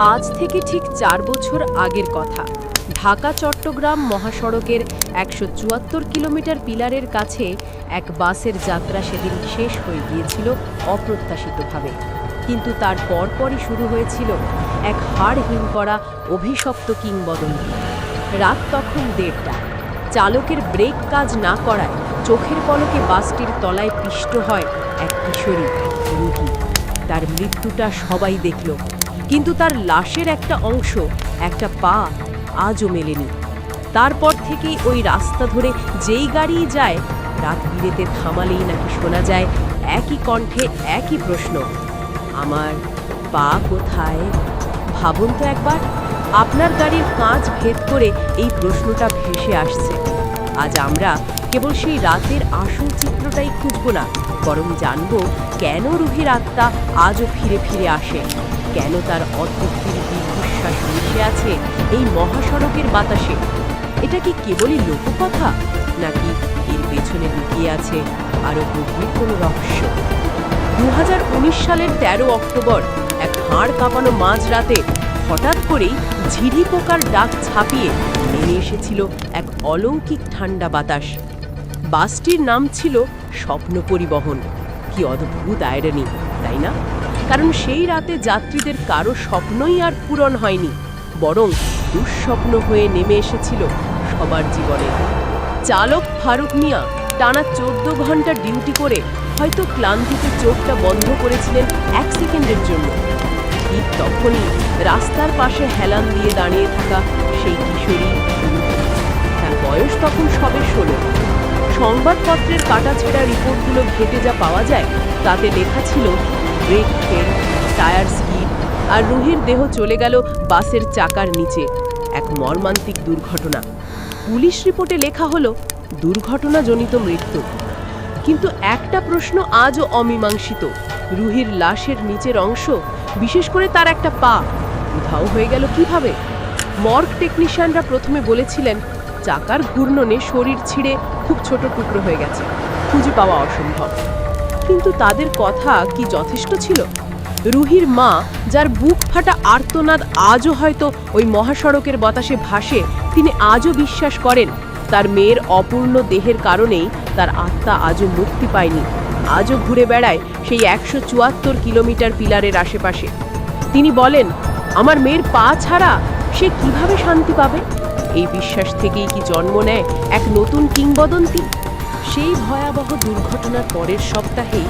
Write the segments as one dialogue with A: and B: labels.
A: আজ থেকে ঠিক চার বছর আগের কথা। ঢাকা, চট্টগ্রাম মহাসড়কের একশো চুয়াত্তর কিলোমিটার পিলারের কাছে এক বাসের যাত্রা সেদিন শেষ হয়ে গিয়েছিল অপ্রত্যাশিতভাবে। কিন্তু তার পরপরই শুরু হয়েছিল এক হাড় হিম করা অভিশপ্ত কিংবদন্তি। রাত তখন দেড়টা। চালকের ব্রেক কাজ না করায় চোখের পলকে বাসটির তলায় পিষ্ট হয় এক কিশোরী রুহি তার মৃত্যুটা সবাই দেখল। কিন্তু তার লাশের একটা অংশ, একটা পা আজও মেলেনি। তারপর থেকেই ওই রাস্তা ধরে যেই গাড়িই যায়, রাত বিরেতে থামালেই নাকি শোনা যায় একই কণ্ঠে একই প্রশ্ন, আমার পা কোথায়? ভাবুন তো একবার, আপনার গাড়ির কাঁচ ভেদ করে এই প্রশ্নটা ভেসে আসছে। আজ আমরা কেবল সেই রাতের আসল চিত্রটাই খুঁজব না, বরং জানব কেন রুহির আত্মা আজও ফিরে ফিরে আসে। কেন তার অদ্ভুতির দীর্ঘশ্বাস মিশে আছে এই মহাসড়কের বাতাসে। এটা কি কেবলই লোককথা, নাকি এর পেছনে লুকিয়ে আছে আরও গভীর কোনো রহস্য? দু সালের ১৩ অক্টোবর এক হাড় কাঁপানো মাঝরাতে হঠাৎ করেই ঝিরি পোকার ডাক ছাপিয়ে নেমে এসেছিল এক অলৌকিক ঠান্ডা বাতাস। বাসটির নাম ছিল স্বপ্ন পরিবহন কি অদ্ভুত আয়রনি তাই না? কারণ সেই রাতে যাত্রীদের কারও স্বপ্নই আর পূরণ হয়নি, বরং দুঃস্বপ্ন হয়ে নেমে এসেছিল সবার জীবনে। চালক ফারুক মিয়া টানা চোদ্দ ঘণ্টা ডিউটি করে হয়তো ক্লান্তিতে চোখটা বন্ধ করেছিলেন এক সেকেন্ডের জন্য। ঠিক তখনই রাস্তার পাশে হেলান দিয়ে দাঁড়িয়ে থাকা সেই কিশোরী তার বয়স তখন সবে ষোলো। সংবাদপত্রের কাটাছেড়া রিপোর্টগুলো ঘেটে যা পাওয়া যায়, তাতে লেখা ছিল ব্রেক ফেল টায়ার স্কিড আর রুহির দেহ চলে গেল বাসের চাকার নিচে। এক মর্মান্তিক দুর্ঘটনা। পুলিশ রিপোর্টে লেখা হলো, দুর্ঘটনাজনিত মৃত্যু। কিন্তু একটা প্রশ্ন আজও অমীমাংসিত। রুহির লাশের নিচের অংশ, বিশেষ করে তার একটা পা, উধাও হয়ে গেল কীভাবে? মর্গ টেকনিশিয়ানরা প্রথমে বলেছিলেন, চাকার ঘূর্ণনে শরীর ছিঁড়ে খুব ছোট টুকরো হয়ে গেছে। খুঁজে পাওয়া অসম্ভব। কিন্তু তাদের কথা কি যথেষ্ট ছিল? রুহির মা, যার বুক ফাটা আর্তনাদ আজও হয়তো ওই মহাসড়কের বাতাসে ভাসে, তিনি আজও বিশ্বাস করেন, তার মেয়ের অপূর্ণ দেহের কারণেই তার আত্মা আজও মুক্তি পায়নি। আজও ঘুরে বেড়ায় সেই একশো চুয়াত্তর কিলোমিটার পিলারের আশেপাশে। তিনি বলেন, আমার মেয়ের পা ছাড়া সে কীভাবে শান্তি পাবে? এই বিশ্বাস থেকেই কি জন্ম নেয় এক নতুন কিংবদন্তি? সেই ভয়াবহ দুর্ঘটনার পরের সপ্তাহেই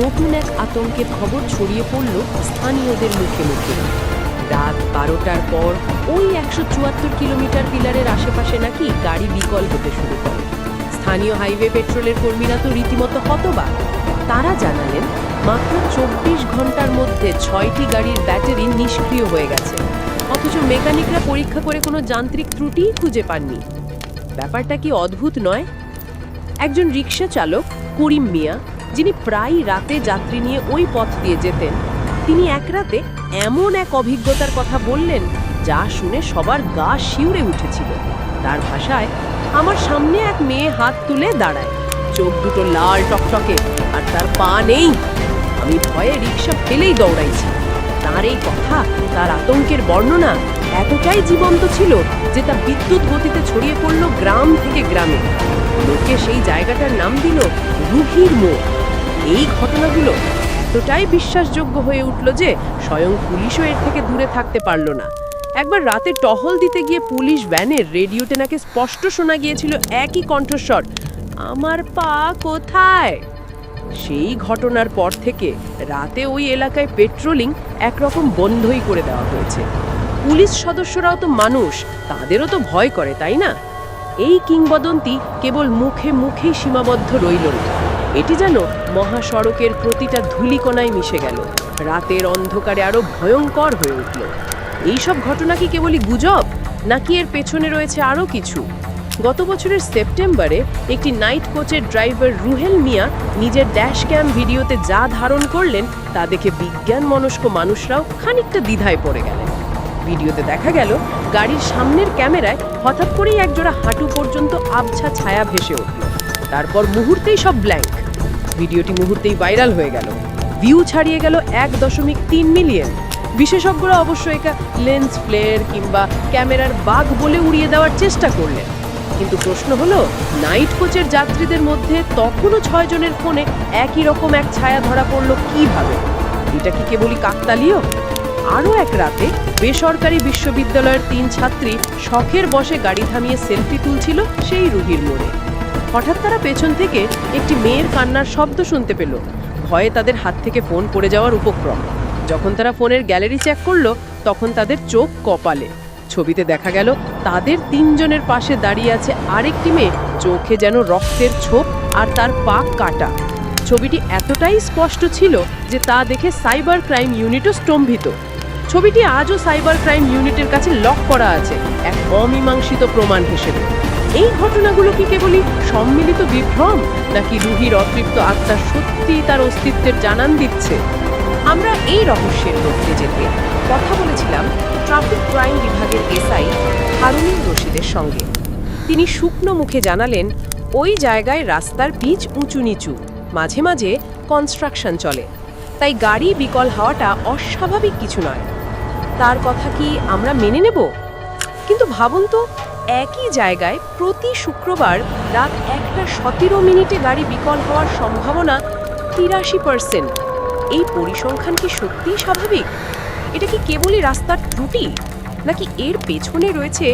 A: নতুন এক আতঙ্কের খবর ছড়িয়ে পড়ল স্থানীয়দের মুখে মুখে। রাত বারোটার পর ওই একশো চুয়াত্তর কিলোমিটার পিলারের আশেপাশে নাকি গাড়ি বিকল হতে শুরু করে। স্থানীয় হাইওয়ে পেট্রোলের কর্মীরা তো রীতিমতো হতবাক। তারা জানালেন, মাত্র চব্বিশ ঘণ্টার মধ্যে ছয়টি গাড়ির ব্যাটারি নিষ্ক্রিয় হয়ে গেছে। অথচ মেকানিকরা পরীক্ষা করে কোনো যান্ত্রিক ত্রুটিই খুঁজে পাননি। ব্যাপারটা কি অদ্ভুত নয়? একজন রিক্সা চালক করিম মিয়া, যিনি প্রায় রাতে যাত্রী নিয়ে ওই পথ দিয়ে যেতেন। তিনি এক রাতে এমন এক অভিজ্ঞতার কথা বললেন, যা শুনে সবার গা শিউরে উঠেছিল। তার ভাষায়, আমার সামনে এক মেয়ে হাত তুলে দাঁড়ায়। চোখ দুটো লাল টকটকে, আর তার পা নেই। আমি ভয়ে রিক্সা ফেলেই দৌড়াইছি। তার এই কথা, তার আতঙ্কের বর্ণনা এতটাই জীবন্ত ছিল যে তা বিদ্যুৎ গতিতে ছড়িয়ে পড়ল গ্রাম থেকে গ্রামে। লোকে সেই জায়গাটার নাম দিল রুহির মোড়। এই ঘটনাগুলো এতটাই বিশ্বাসযোগ্য হয়ে উঠল যে স্বয়ং পুলিশও এর থেকে দূরে থাকতে পারল না। একবার রাতে টহল দিতে গিয়ে পুলিশ ভ্যানের রেডিওতে নাকি স্পষ্ট শোনা গিয়েছিল একই কণ্ঠস্বর, আমার পা কোথায়? সেই ঘটনার পর থেকে রাতে ওই এলাকায় পেট্রোলিং একরকম বন্ধই করে দেওয়া হয়েছে। পুলিশ সদস্যরাও তো মানুষ, তাদেরও তো ভয় করে, তাই না? এই কিংবদন্তি কেবল মুখে মুখেই সীমাবদ্ধ রইল এটি যেন মহাসড়কের প্রতিটা ধূলিকণায় মিশে গেল। রাতের অন্ধকারে আরও ভয়ঙ্কর হয়ে উঠল। এইসব ঘটনা কি কেবলই গুজব? নাকি এর পেছনে রয়েছে আরও কিছু? গত বছরের সেপ্টেম্বরে একটি নাইট কোচের ড্রাইভার রুহেল মিয়া নিজের ড্যাশ ক্যাম ভিডিওতে যা ধারণ করলেন, তা দেখে বিজ্ঞান মনস্ক মানুষরাও খানিকটা দ্বিধায় পড়ে গেলেন। ভিডিওতে দেখা গেল, গাড়ির সামনের ক্যামেরায় হঠাৎ করেই একজোড়া হাঁটু পর্যন্ত আবছা ছায়া ভেসে উঠল। তারপর মুহূর্তেই সব ব্ল্যাঙ্ক ভিডিওটি মুহূর্তেই ভাইরাল হয়ে গেল। ভিউ ছাড়িয়ে গেল এক দশমিক তিন মিলিয়ন বিশেষজ্ঞরা অবশ্য একা লেন্স ফ্লেয়ার কিংবা ক্যামেরার বাঘ বলে উড়িয়ে দেওয়ার চেষ্টা করলেন। কিন্তু প্রশ্ন হলো নাইট কোচের যাত্রীদের মধ্যে তখনও ছয় জনের ফোনে একই রকম এক ছায়া ধরা পড়ল কীভাবে? এটা কি কেবলই কাকতালীয়? আরও এক রাতে বেসরকারি বিশ্ববিদ্যালয়ের তিন ছাত্রী শখের বসে গাড়ি থামিয়ে সেলফি তুলছিল সেই রুহির মোড়ে। হঠাৎ তারা পেছন থেকে একটি মেয়ের কান্নার শব্দ শুনতে পেল। ভয়ে তাদের হাত থেকে ফোন পড়ে যাওয়ার উপক্রম। যখন তারা ফোনের গ্যালারি চেক করল, তখন তাদের চোখ কপালে। ছবিতে দেখা গেল, তাদের তিনজনের পাশে দাঁড়িয়ে আছে আরেকটি মেয়ে। চোখে যেন রক্তের ছোপ আর তার পা কাটা। ছবিটি এতটাই স্পষ্ট ছিল যে তা দেখে সাইবার ক্রাইম ইউনিটও স্তম্ভিত। ছবিটি আজও সাইবার ক্রাইম ইউনিটের কাছে লক করা আছে, এক অমীমাংসিত প্রমাণ হিসেবে। এই ঘটনাগুলো কি কেবলই সম্মিলিত বিভ্রম, নাকি রুহির অতৃপ্ত আত্মা সত্যি তার অস্তিত্বের জানান দিচ্ছে? আমরা এই রহস্যের মধ্যে যেতে কথা বলেছিলাম ট্রাফিক ক্রাইম বিভাগের এসআই হারুনুর রশিদের সঙ্গে। তিনি শুকনো মুখে জানালেন, ওই জায়গায় রাস্তার পিচ উঁচু নিচু, মাঝে মাঝে কনস্ট্রাকশন চলে। তাই গাড়ি বিকল হওয়াটা অস্বাভাবিক কিছু নয়। তার কথা কি আমরা মেনে নেব? কিন্তু ভাবুন তো, একই জায়গায় প্রতি শুক্রবার রাত একটা সতেরো মিনিটে গাড়ি বিকল হওয়ার সম্ভাবনা তিরাশি পার্সেন্ট এই পরিসংখ্যান কি সত্যিই স্বাভাবিক? এটা কি কেবলই রাস্তার ত্রুটি? নাকি এর পেছনে রয়েছে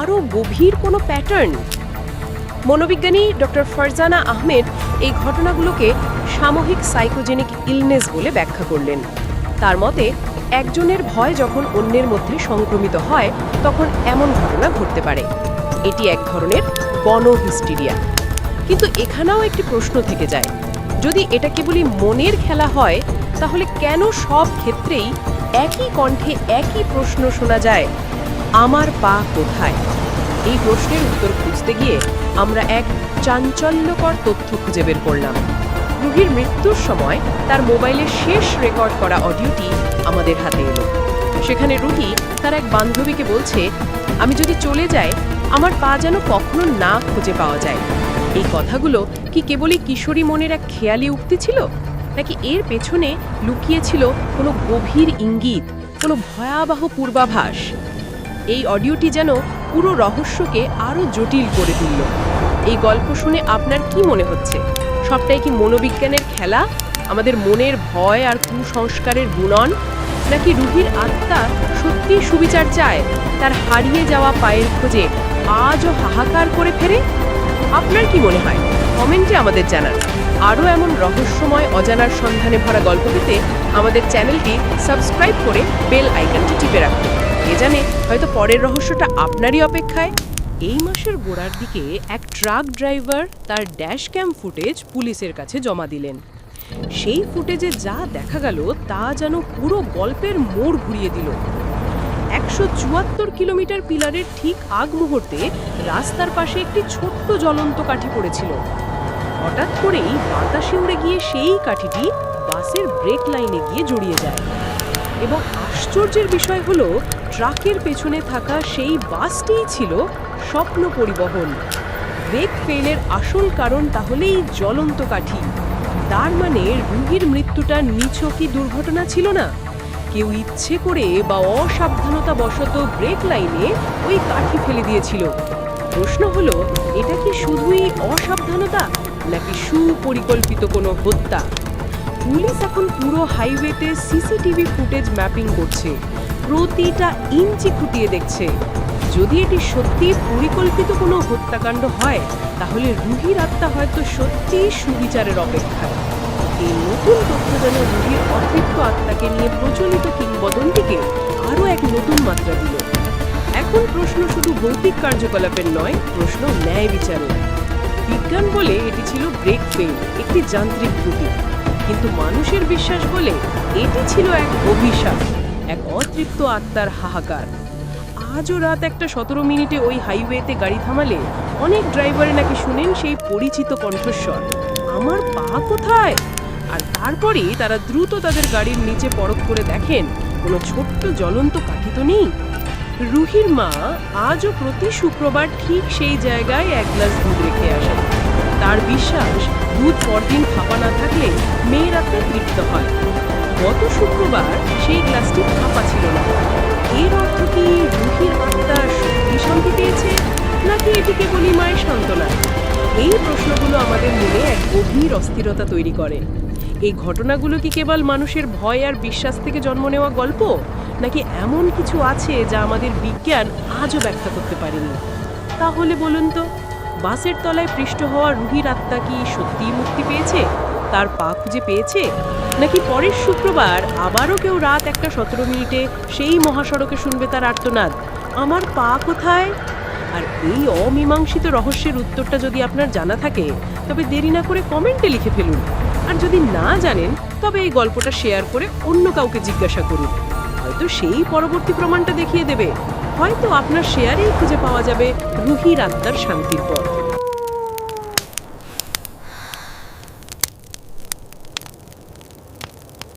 A: আরও গভীর কোনো প্যাটার্ন মনোবিজ্ঞানী ডক্টর ফারজানা আহমেদ এই ঘটনাগুলোকে সামূহিক সাইকোজেনিক ইলনেস বলে ব্যাখ্যা করলেন। তার মতে, একজনের ভয় যখন অন্যের মধ্যে সংক্রমিত হয়, তখন এমন ঘটনা ঘটতে পারে। এটি এক ধরনের বনহিস্টিরিয়া। কিন্তু এখানেও একটি প্রশ্ন থেকে যায়। যদি এটা কেবলই মনের খেলা হয়, তাহলে কেন সব ক্ষেত্রেই একই কণ্ঠে একই প্রশ্ন শোনা যায়, আমার পা কোথায়? এই প্রশ্নের উত্তর খুঁজতে গিয়ে আমরা এক চাঞ্চল্যকর তথ্য খুঁজে বের করলাম। রুহির মৃত্যুর সময় তার মোবাইলের শেষ রেকর্ড করা অডিওটি আমাদের হাতে এলো। সেখানে রুহি তার এক বান্ধবীকে বলছে, আমি যদি চলে যাই, আমার পা যেন কখনো না খুঁজে পাওয়া যায়। এই কথাগুলো কি কেবলই কিশোরী মনের এক খেয়ালি উক্তি ছিল? নাকি এর পেছনে লুকিয়েছিল কোনো গভীর ইঙ্গিত, কোনো ভয়াবহ পূর্বাভাস? এই অডিওটি যেন পুরো রহস্যকে আরও জটিল করে তুলল। এই গল্প শুনে আপনার কি মনে হচ্ছে? সবটাই কি মনোবিজ্ঞানের খেলা? আমাদের মনের ভয় আর কুসংস্কারের গুণন? নাকি রুহির আত্মা সত্যি সুবিচার চায়, তার হারিয়ে যাওয়া পায়ের খোঁজে আজও হাহাকার করে ফেরে? আপনার কি মনে হয়? কমেন্টে আমাদের জানান। আরও এমন রহস্যময়, অজানার সন্ধানে ভরা গল্প পেতে আমাদের চ্যানেলটি সাবস্ক্রাইব করে বেল আইকনটি টিপে রাখুন। এ জানে হয়তো পরের রহস্যটা আপনারই অপেক্ষায়। এই মাসের গোড়ার দিকে এক ট্রাক ড্রাইভার তার ড্যাশ ক্যাম ফুটেজ পুলিশের কাছে জমা দিলেন। সেই ফুটেজে যা দেখা গেল তা যেন পুরো গল্পের মোড় ঘুরিয়ে দিল। একশো চুয়াত্তর কিলোমিটার পিলারের ঠিক আগ মুহূর্তে রাস্তার পাশে একটি ছোট্ট জ্বলন্ত কাঠি পড়েছিল। হঠাৎ করেই বাতাসে উড়ে গিয়ে সেই কাঠিটি বাসের ব্রেক লাইনে গিয়ে জড়িয়ে যায় এবং আশ্চর্যের বিষয় হলো, ট্রাকের পেছনে থাকা সেই বাসটিই ছিল স্বপ্ন পরিবহন। ব্রেক ফেলের আসল কারণ তাহলেই জ্বলন্ত কাঠি। তার মানে রুগীর মৃত্যুটা নিছকই দুর্ঘটনা ছিল না। কেউ ইচ্ছে করে বা অসাবধানতা বশত ব্রেক লাইনে ওই কাঠি ফেলে দিয়েছিল। প্রশ্ন হলো, এটা কি শুধুই অসাবধানতা, নাকি সুপরিকল্পিত কোনো হত্যা? পুলিশ এখন পুরো হাইওয়েতে সিসিটিভি ফুটেজ ম্যাপিং করছে। প্রতিটা ইঞ্চি খুঁটিয়ে দেখছে। যদি এটি সত্যি পরিকল্পিত কোনো হত্যাকাণ্ড হয়, তাহলে রুহির আত্মা হয়তো সত্যিই সুবিচারের অপেক্ষায়। এই নতুন তথ্য যেন রুহির অতৃপ্ত আত্মাকে নিয়ে প্রচলিত কিংবদন্তিকে আরও এক নতুন মাত্রা দিল। এখন প্রশ্ন শুধু ভৌতিক কার্যকলাপের নয়, প্রশ্ন ন্যায় বিচারের। বিজ্ঞান বলে এটি ছিল ব্রেক ফেল একটি যান্ত্রিক ত্রুটি। কিন্তু মানুষের বিশ্বাস বলে এটি ছিল এক অভিশাপ, এক অতৃপ্ত আত্মার হাহাকার। আজও রাত একটা সতেরো মিনিটে ওই হাইওয়েতে গাড়ি থামালে অনেক ড্রাইভারে নাকি শুনেন সেই পরিচিত কণ্ঠস্বর, আমার পা কোথায়? আর তারপরেই তারা দ্রুত তাদের গাড়ির নিচে পরখ করে দেখেন, কোনো ছোট্ট জ্বলন্ত কাঠি তো নেই। রুহির মা আজও প্রতি শুক্রবার ঠিক সেই জায়গায় এক গ্লাস দুধ রেখে আসেন।
B: তার বিশ্বাস, দুধ পরদিন ফাঁপা না থাকলে মেয়ের তৃপ্ত হয়। গত শুক্রবার সেই গ্লাসটি ফাঁপা ছিল না। এর অর্থ কি রুহির আত্মা সত্যি শান্তি পেয়েছে, নাকি এটি কেবলই মায়ের সান্ত্বনা? এই প্রশ্নগুলো আমাদের মনে এক গভীর অস্থিরতা তৈরি করে। এই ঘটনাগুলো কি কেবল মানুষের ভয় আর বিশ্বাস থেকে জন্ম নেওয়া গল্প, নাকি এমন কিছু আছে যা আমাদের বিজ্ঞান আজও ব্যাখ্যা করতে পারেনি? তাহলে বলুন তো। বাসের তলায় পৃষ্ঠ হওয়া রুহির আত্মা কি সত্যিই মুক্তি পেয়েছে? তার পা খুঁজে পেয়েছে? নাকি পরের শুক্রবার আবারও কেউ রাত একটা সতেরো মিনিটে সেই মহাসড়কে শুনবে তার আর্তনাদ? আমার পা কোথায়? আর এই অমীমাংসিত রহস্যের উত্তরটা যদি আপনার জানা থাকে, তবে দেরি না করে কমেন্টে লিখে ফেলুন। আর যদি না জানেন, তবে এই গল্পটা শেয়ার করে অন্য কাউকে জিজ্ঞাসা করুন। হয়তো সেই পরবর্তী প্রমাণটা দেখিয়ে দেবে। হয়তো আপনার শেয়ারেই খুঁজে পাওয়া যাবে রুহির আত্মার শান্তির পথ।